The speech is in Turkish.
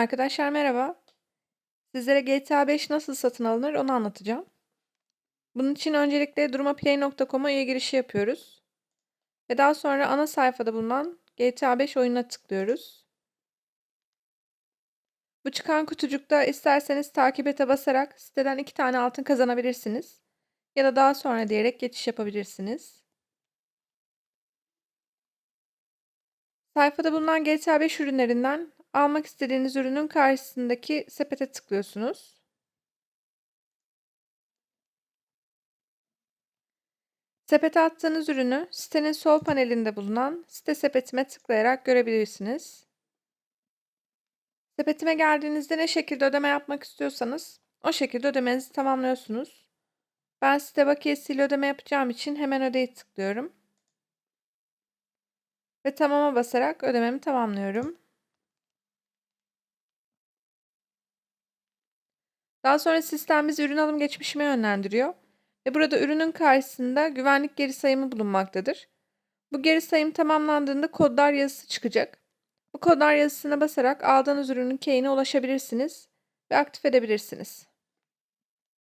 Arkadaşlar merhaba. Sizlere GTA 5 nasıl satın alınır onu anlatacağım. Bunun için öncelikle durumaplay.com'a üye girişi yapıyoruz. Ve daha sonra ana sayfada bulunan GTA 5 oyununa tıklıyoruz. Bu çıkan kutucukta isterseniz takip basarak siteden iki tane altın kazanabilirsiniz. Ya da daha sonra diyerek geçiş yapabilirsiniz. Sayfada bulunan GTA 5 ürünlerinden almak istediğiniz ürünün karşısındaki sepete tıklıyorsunuz. Sepete attığınız ürünü sitenin sol panelinde bulunan site sepetime tıklayarak görebilirsiniz. Sepetime geldiğinizde ne şekilde ödeme yapmak istiyorsanız o şekilde ödemenizi tamamlıyorsunuz. Ben site bakiyesiyle ödeme yapacağım için hemen ödeyi tıklıyorum. Ve tamama basarak ödememi tamamlıyorum. Daha sonra sistem bizi ürün alım geçmişime yönlendiriyor ve burada ürünün karşısında güvenlik geri sayımı bulunmaktadır. Bu geri sayım tamamlandığında kodlar yazısı çıkacak. Bu kodlar yazısına basarak aldığınız ürünün keyine ulaşabilirsiniz ve aktif edebilirsiniz.